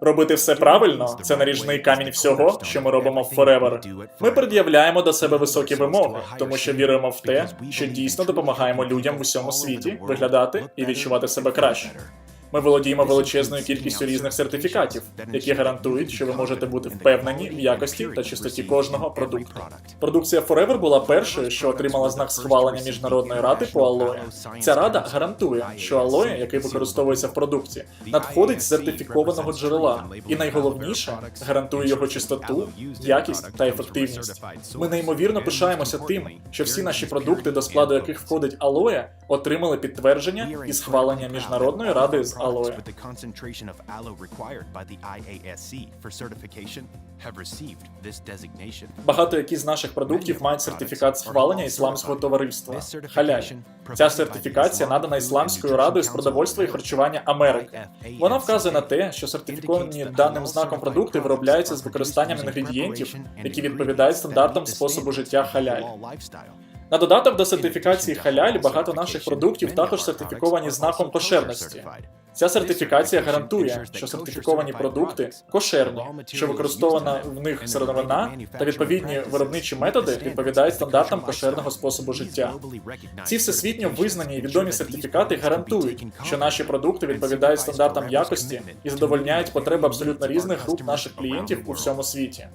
Робити все правильно це наріжний камінь всього, що ми робимо в Forever. Ми пред'являємо до себе високі вимоги, тому що віримо в те, що дійсно допомагаємо людям в усьому світі виглядати і відчувати себе краще. Ми володіємо величезною кількістю різних сертифікатів, які гарантують, що ви можете бути впевнені в якості та чистоті кожного продукту. Продукція Forever була першою, що отримала знак схвалення міжнародної ради по алоє. Ця рада гарантує, що алоє, який використовується в продукті, надходить з сертифікованого джерела, і найголовніше гарантує його чистоту, якість та ефективність. Ми неймовірно пишаємося тим, що всі наші продукти, до складу яких входить алоє, отримали підтвердження і схвалення міжнародної ради з алоє. with the concentration of aloe required by the IASC for certification have received this designation. Багато які з наших продуктів мають сертифікат схвалення ісламського товариства халяль. Ця сертифікація надана Ісламською радою з продовольства і харчування Америки. Вона вказує на те, що сертифіковані даним знаком продукти виробляються з використанням інгредієнтів, які відповідають стандартам способу життя халяль. На додаток до сертифікації халяль багато наших продуктів також сертифіковані знаком кошерності. Ця сертифікація гарантує, що сертифіковані продукти кошерні, що використована в них сировина та відповідні виробничі методи відповідають стандартам кошерного способу життя. Ці всесвітньо визнані і відомі сертифікати гарантують, що наші продукти відповідають стандартам якості і задовольняють потреби абсолютно різних груп наших клієнтів у всьому світі.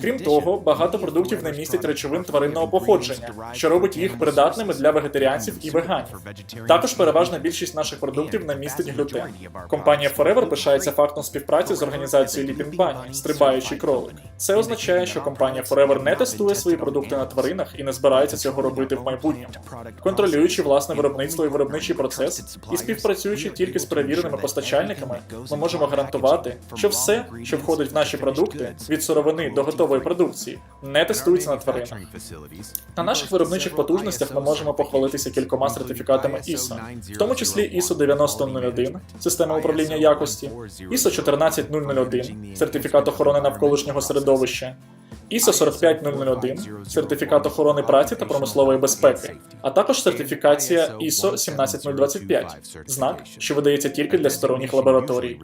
Крім того, багато продуктів не містять речовин тваринного походження, що робить їх придатними для вегетаріанців і веганів. Також переважна більшість наших продуктів не містить глютен. Компанія Forever пишається фактом співпраці з організацією Leaping Bunny, стрибаючий кролик. Це означає, що компанія Forever не тестує свої продукти на тваринах і не збирається цього робити в майбутньому. Контролюючи власне виробництво і виробничий процес і співпрацюючи тільки з перевіреними постачальниками, ми можемо гарантувати, що все, що входить в наші продукти, від сировини до готової продукції, не тестуються на тваринах. На наших виробничих потужностях ми можемо похвалитися кількома сертифікатами ISO, в тому числі ISO 9001 система управління якості, ISO 14001 сертифікат охорони навколишнього середовища, ISO 45001 сертифікат охорони праці та промислової безпеки, а також сертифікація ISO 17025 знак, що видається тільки для сторонніх лабораторій.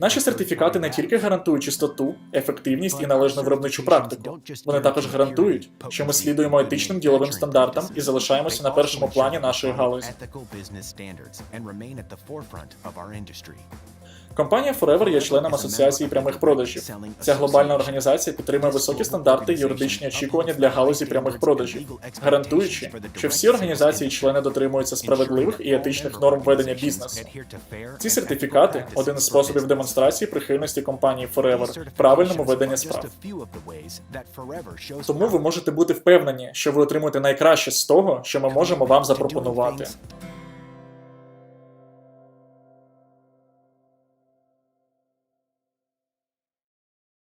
Наші сертифікати не тільки гарантують чистоту, ефективність і належну виробничу практику, вони також гарантують, що ми слідуємо етичним діловим стандартам і залишаємося на першому плані нашої галузі. Компанія Forever є членом асоціації прямих продажів. Ця глобальна організація підтримує високі стандарти і юридичні очікування для галузі прямих продажів, гарантуючи, що всі організації члени дотримуються справедливих і етичних норм ведення бізнесу. Ці сертифікати один із способів демонстрації прихильності компанії Forever правильному веденні справ. Тому ви можете бути впевнені, що ви отримуєте найкраще з того, що ми можемо вам запропонувати.